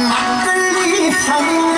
막걸리 한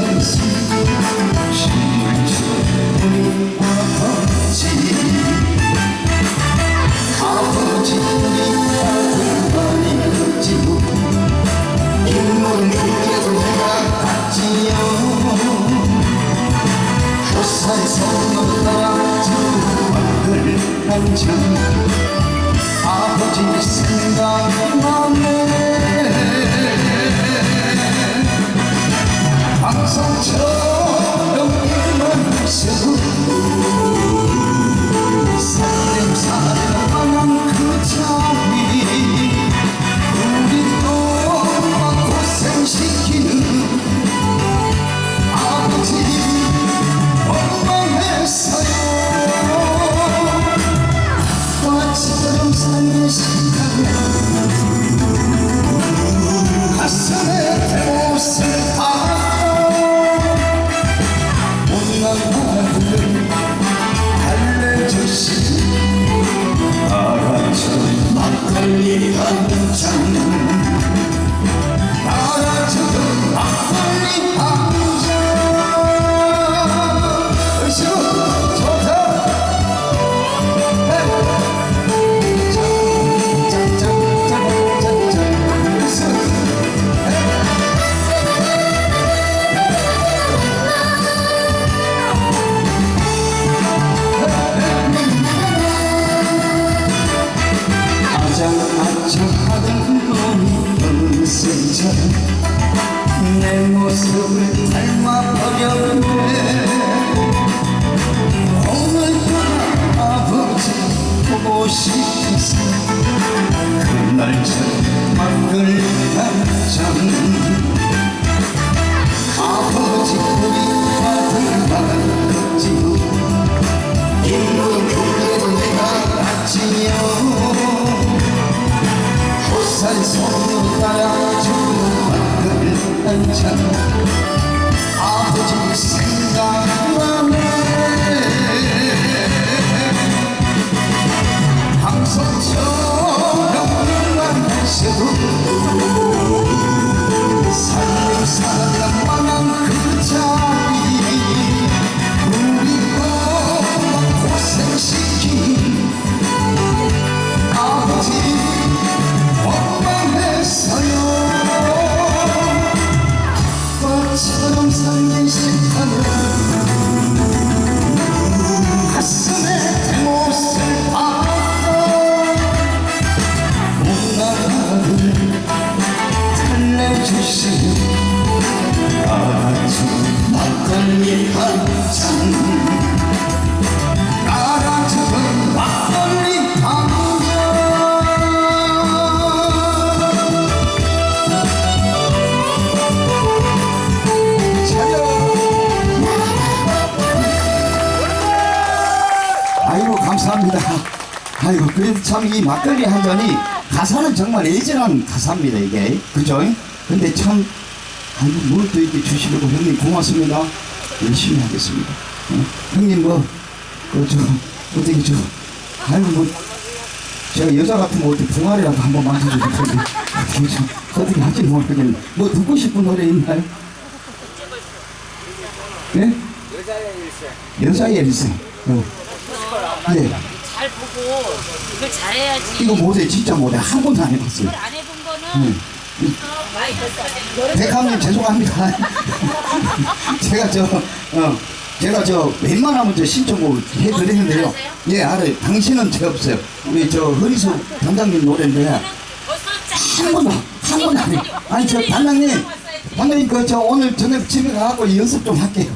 당 한 참 이 막걸리 한 잔이 가사는 정말 예전한 가사입니다 이게 그죠? 근데 참뭘또 이렇게 주시려고 형님 고맙습니다. 열심히 하겠습니다. 어? 형님 뭐그저 어떻게 저 아이고 뭐 제가 여자 같으면 어떻게 붕아리라도 한번 만져주실 텐데 어떻게 좀 어떻게 할지 모르겠네. 뭐 듣고 싶은 노래 있나요? 예? 여자의 일생. 어. 예. 잘 보고 이걸 잘해야지. 이거 못해 진짜 못해 한 번도 안 해봤어요. 이걸 안 해본 거는 음. 어, 됐어. 백함님 죄송합니다. 제가 저 어, 제가 저 웬만하면 저 신청곡 해드리는데요. 어? 예 알아요. 당신은 죄 없어요. 우리 저 허리수 단장님 노래인데 벌써 한 번도 한 번도 안 해요. 아니 저 단장님 단장님 그 저 오늘 저녁 집에 가갖고 연습 좀 할게요.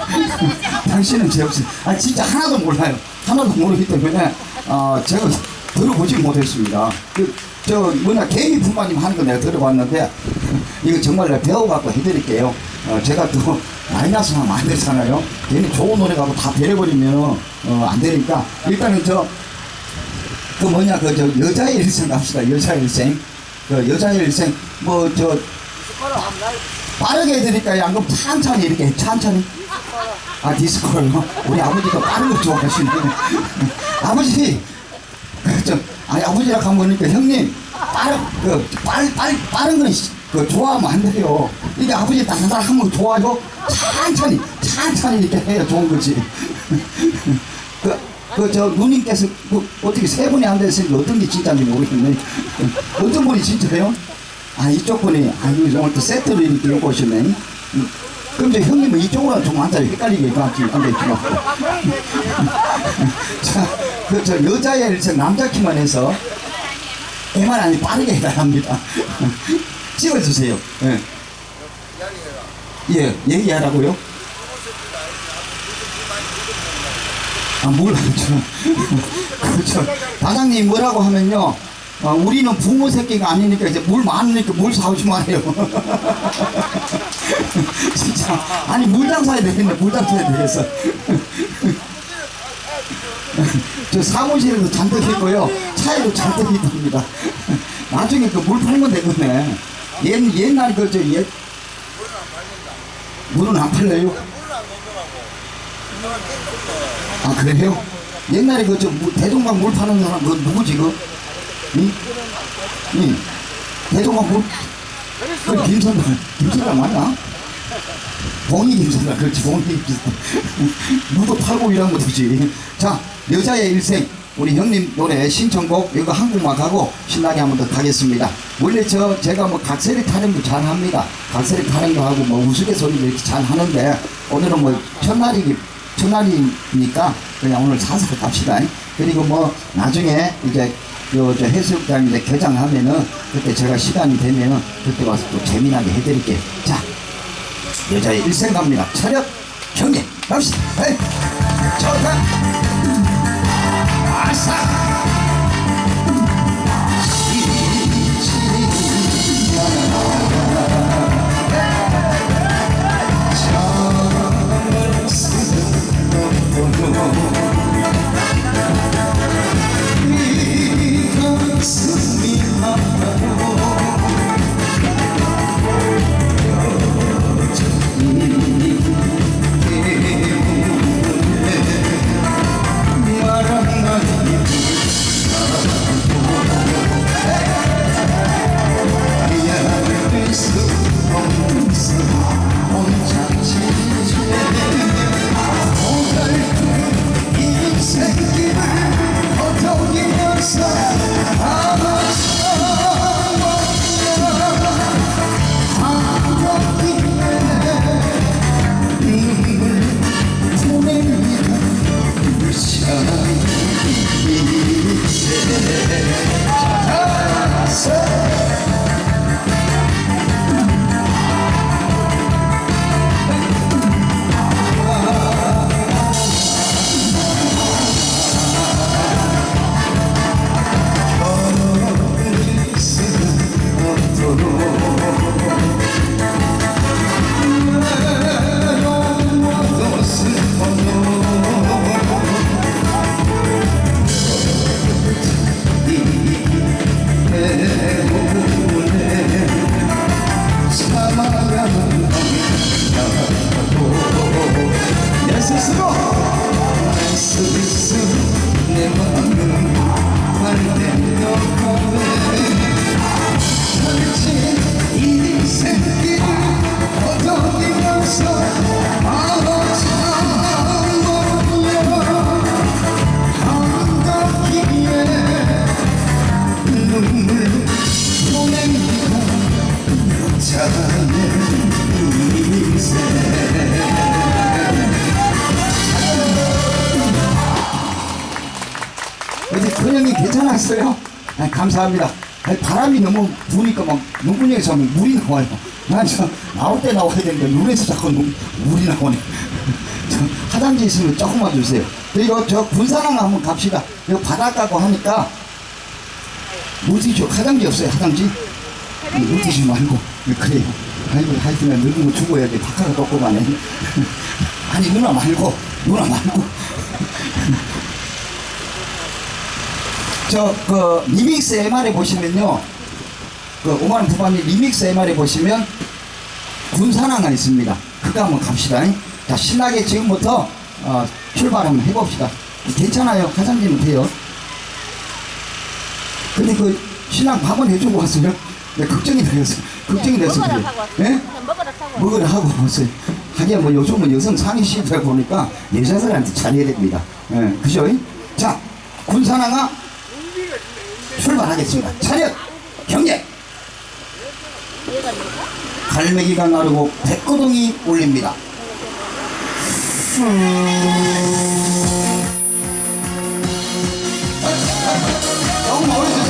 당신은 죄 없어요. 아 진짜 하나도 몰라요. 하나도 모르기 때문에 어, 제가 들어보지 못했습니다. 그, 저 뭐냐 개미 품바님 하는 거 내가 들어봤는데 이거 정말 내가 배워갖고 해드릴게요. 어, 제가 또 마이너스 하면 안 되잖아요. 괜히 좋은 노래 가고 다 배려버리면 어, 안 되니까 일단은 저 그 뭐냐 그 저 여자의 일생 갑시다 여자의 일생 그 여자의 일생 뭐 저 빠르게 해드릴까요? 안 그럼 천천히 이렇게 천천히 아 디스코요 우리 아버지가 빠른 거 좋아하시네 아버지 저 아니 아버지랑 한 거니까 형님 빠른 그 빨 빨 빠른 건그 좋아하면 안 돼요 이게 아버지 따다닥 하면 좋아요 천천히 천천히 이렇게 해야 좋은 거지 그, 그, 저, 누님께서, 그, 어떻게 세 분이 앉아있으니까 어떤 게 진짜인지 모르겠네. 어떤 분이 진짜예요? 아, 이쪽 분이, 아, 이거 오늘 또 세트로 이렇게 오셨네. 저 형님은 이쪽으로 좀 앉아, 헷갈리게 같이 앉아있구나. 자, 그, 저, 여자의 일생 남자 키만 해서, 애만 아니 빠르게 해야 합니다. 찍어주세요. 예. 예, 얘기하라고요? 아, 몰라요, 저는. 그렇죠. 과장님 뭐라고 하면요. 어, 우리는 부모 새끼가 아니니까 이제 물 많으니까 물 사오지 말아요. 진짜. 아니, 물 장사해야 되겠네, 물 장사해야 되겠어. 저 사무실에도 잔뜩 있고요. 차에도 잔뜩 있답니다. 나중에 그 물 팔면 되겠네. 옛, 옛날 그, 저, 옛, 물은 안 팔려요? 아 그래요? 옛날에 그저 대동강 물 파는 사람 그 누구지 그? 응? 응. 대동강 물. 그 김선달 김선달 맞나? 봉이 김선달 그렇지 봉이 김선달. 누구 팔고 이런 거지. 자 여자의 일생 우리 형님 노래 신청곡 이거 한국만 가고 신나게 한번 더 가겠습니다. 원래 저 제가 뭐 각세리 타는 거 잘 합니다. 각세리 타는 거 하고 뭐 우스갯소리도 이렇게 잘 하는데 오늘은 뭐 첫날이기 첫날이니까 그냥 오늘 사서 갑시다. 그리고 뭐 나중에 이제 요저 해수욕장 이제 개장하면은 그때 제가 시간이 되면은 그때 와서 또 재미나게 해드릴게요. 자 여자의 일생 갑니다. 차렷 경례 갑시다. 에이, 좋다. 아싸. 내 감사합니다. 바람이 너무 부니까 막 눈구녕에서 막 물이 나와요. 난 저 나올 때 나와야 되는데 눈에서 자꾸 눈, 물이 나오네. 저 화장지 있으면 조금만 주세요. 그리고 저 군산항 한번 갑시다. 여기 바닷가고 하니까 무지죠. 화장지 없어요. 화장지. 웃기지 말고 네, 그래요. 아이고 하여튼 늙은 거 죽어야지 박하가 떴고만 해. 아니 누나 말고 누나 말고. 저그 리믹스 MR에 보시면요. 그 오만 부반이 리믹스 MR에 보시면 군산항가 있습니다. 그거 한번 갑시다. 자 신나게 지금부터 어, 출발 한번 해봅시다. 괜찮아요. 화장지는 돼요. 근데 그 신랑 밥은 해주고 왔어요. 네, 걱정이 되었어요. 걱정이 돼서 먹으라. 하고 왔어요. 예? 그냥 먹으라 타고 먹으라 하고 왔어요. 하긴 뭐 요즘은 여성 상위 시대다 보니까 여자들한테 잘해야 됩니다. 예, 그죠? 자, 군산항아 출발하겠습니다. 차렷, 경례! 갈매기가 나르고 백고동이 울립니다. 조금 어려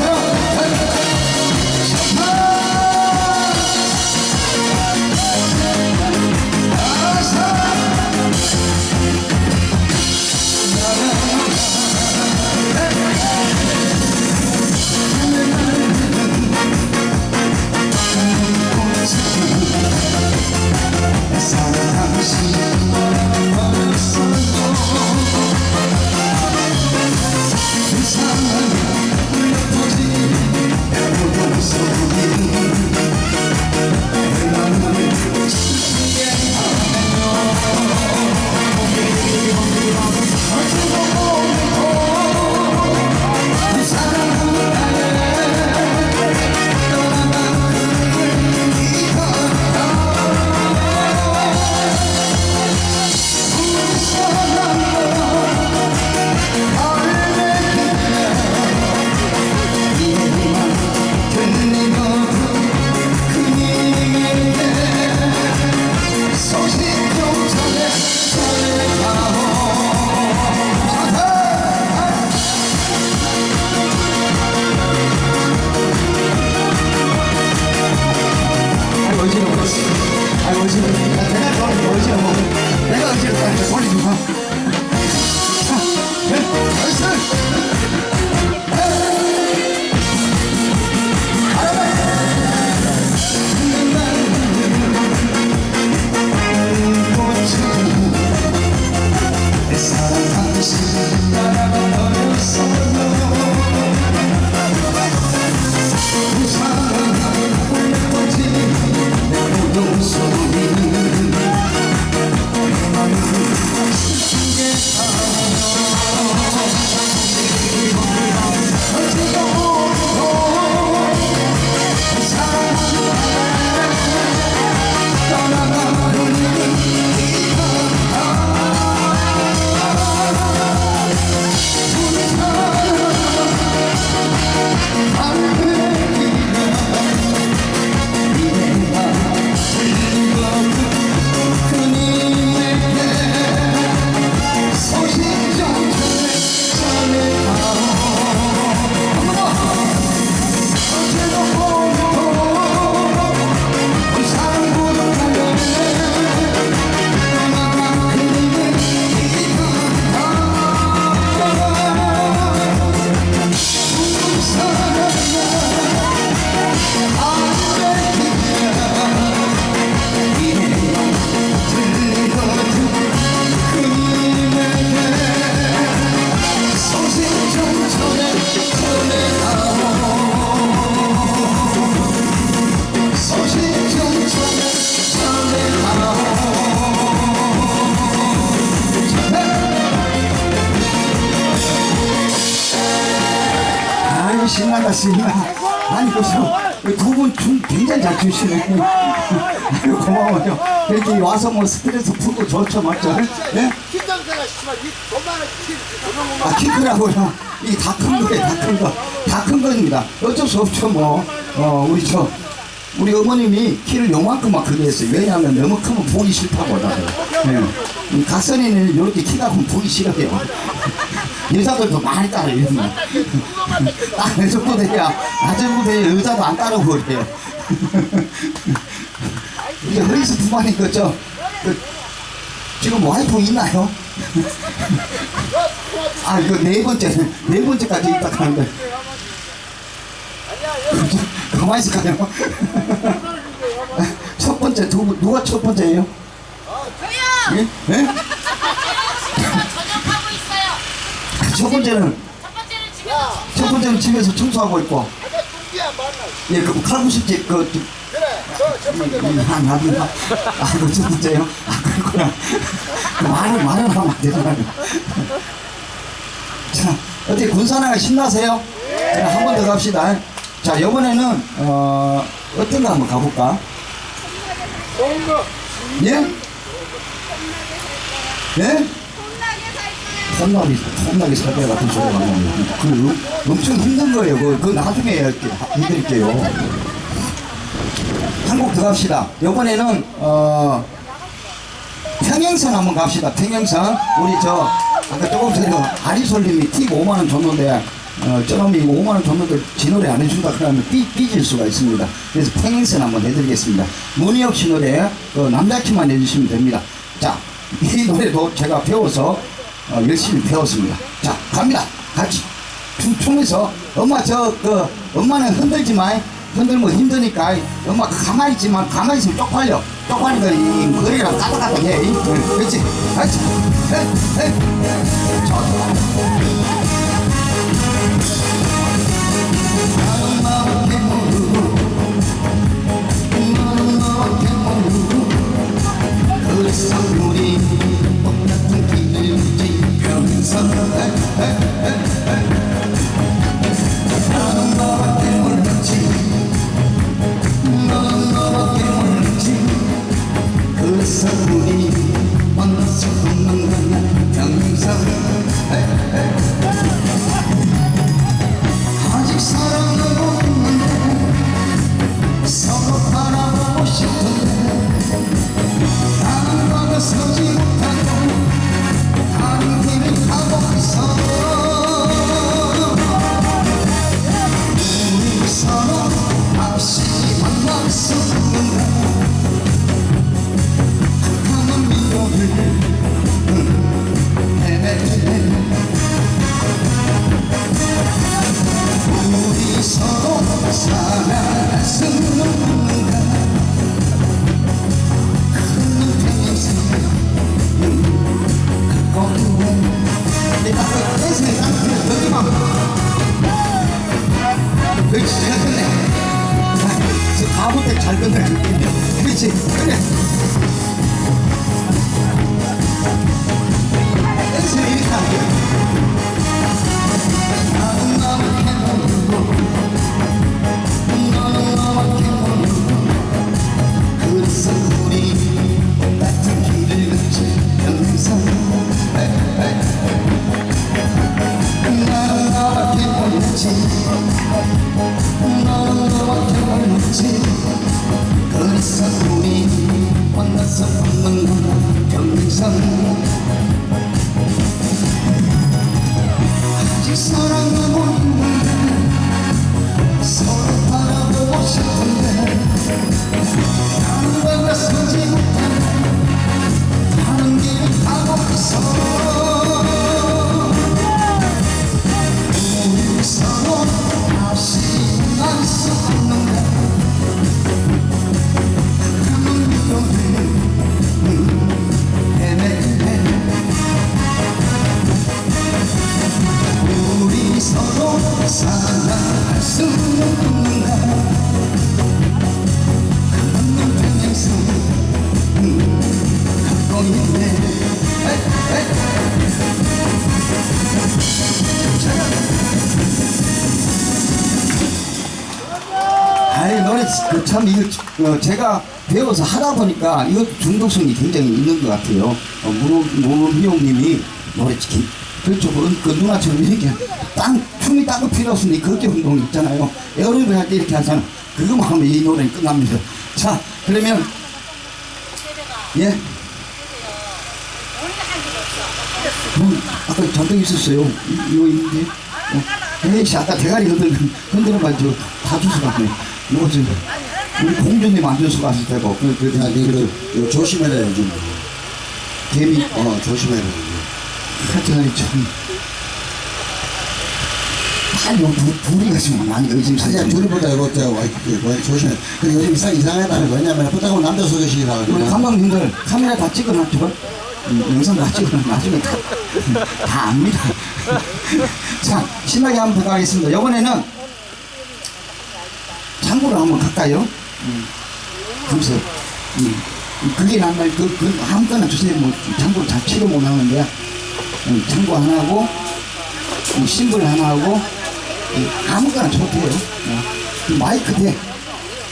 신나 아니 그두분 춤 굉장히 잘 추시네. 아이고 고마워요. 이렇게 와서 뭐 스트레스 풀고 좋죠 맞죠? 예? 김장사가 씨발 이 돈만원 키아 키크라고요? 이게 다 큰 거예요 다 큰 거. 다 큰 겁니다. 어쩔 수 없죠 뭐. 어, 우리 저 우리 어머님이 키를 요만큼만 크게 했어요. 왜냐하면 너무 크면 보기 싫다고 하더라고요. 예. 이 각선이는 이렇게 키가 크면 보기 싫어요 여자들도 많이 따라요 요즘은 딱내 정도 돼야 아저도 돼야 여자도 안 따르고 그래요 이게 허리스 그죠 그 지금 와이프 있나요? 아 이거 네 번째 네 번째까지 있다 하는데 가만히 있을까요? 첫 번째 두 분, 누가 첫 번째예요? 저요. 예? 예? 첫 번째는 첫 번째는 집에서 청소하고 있고. 예, 그 칼국수집 그 번째 음, 아, 이거 첫 번째요? 아, 그렇구나. 그 말을 말을 하면 안 되잖아요. 자, 어떻게 군산화가 신나세요? 네. 한번 더 갑시다. 자, 이번에는 어 어떤 거 한번 가볼까? 예? 예? 홈나게 홈나게 살 거야 같은 소리가 나오네요. 그 엄청 힘든 거예요. 그, 그 나중에 이렇게 해드릴게요. 한곡 더 갑시다. 이번에는 어 평행선 한번 갑시다. 평행선 우리 저 아까 조금 전에 그 아리솔님이 팁 5만 원 줬는데 어 저놈이 이거 5만 원 줬는데 지 노래 안 해준다 그러면 삐, 삐질 수가 있습니다. 그래서 평행선 한번 해드리겠습니다. 문희혁 씨 노래 그 남자 키만 해주시면 됩니다. 자 이 노래도 제가 배워서 어, 열심히 배웠습니다. 자 갑니다. 같이 춤추면서 엄마 저 그 엄마는 흔들지 마. 흔들면 힘드니까 엄마 가만히 있지만 가만히 있으면 쪽팔려. 쪽팔리니까 이 머리랑 까딱까딱 해. 응, 그렇지. 나는 너밖에 모르고 그래서 우리 지면서 나 어, 제가 배워서 하다 보니까 이거 중독성이 굉장히 있는 것 같아요. 어, 문호 문호미용님이 노래 기, 그렇죠 그, 그 누나처럼 이렇게 땅 춤이 따로 필요 없으니 그게 운동 있잖아요. 에어로빅 할 때 이렇게 하잖아. 그거만 하면 이 노래는 끝납니다. 자 그러면 예. 뭐, 아까 잔뜩 있었어요. 이- 이거 있는데. 어, 혜씨 아까 대가리 흔들, 흔들어가지고 다 주워갔네. 우리 공주님 안 주워갔을 때고. 그, 그, 아니 그, 그, 이거 조심해야 돼 요즘 개미 어, 조심해야 돼. 하여튼 참 아유 둘이가 지금 많이 의심 사실 사진 둘이보다 이거 그, 뭐, 조심해. 근데 요즘 이상 이상하다는 거 왜냐면 붙잡고 남자 소개시키라 우리 그러면 감독님들 카메라 다 찍어놨죠? 음, 영상 다 찍어놨 나중에 다, 다 압니다. 자, 신나게 한번 더 가겠습니다. 이번에는 창고를 한번 갈까요? 음, 글쎄, 음, 그게 난날 그, 그, 아무거나 주세요. 뭐, 잘 치료 못 하는데, 음, 창고 하나 하고, 음, 심벌 하나 하고, 음, 아무거나 좋대요. 어, 그 마이크 대,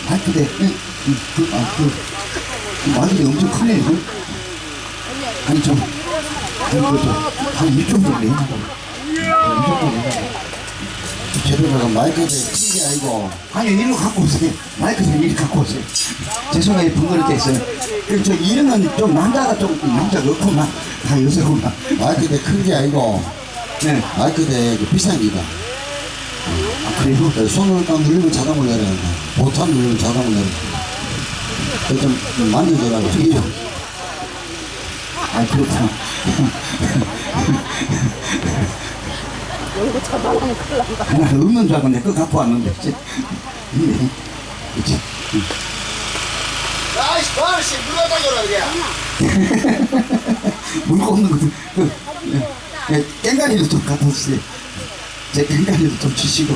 마이크 대, 음, 음, 그, 아, 그, 완전히 엄청 크네. 요 아니, 좀, 아니, 그, 저, 한 이쪽 정도 해놔. 이쪽 정도 해놔. 제대로가 마이크에 큰게 아니고 아니, 이리로 갖고 오세요. 마이크 좀 이리 갖고 오세요. 죄송해요, 번거롭게 했어요. 그저 이름은 좀 남자가 좀, 남자가 없구만. 다 여자구만. 마이크에 큰게 아니고 네. 마이크에 그 비싼 기다. 아, 그래요? 그 손을 딱 누르면 자동으로 내려간다. 보탄 누르면 자동으로 내려간다. 그좀 만져줘라고. 저기요. 아, 그렇구나. 여기도 저만하면 큰일 난다. 하나 없는 줄 알고 내 거 갖고 왔는데. 있네. 그치. 아이씨, 아저씨, 물 갖다 줘라, 그게. 물고 없는 거, 그, 예, 예, 깽가리도 좀 갖다 주세요. 제 깽가리도 좀 주시고.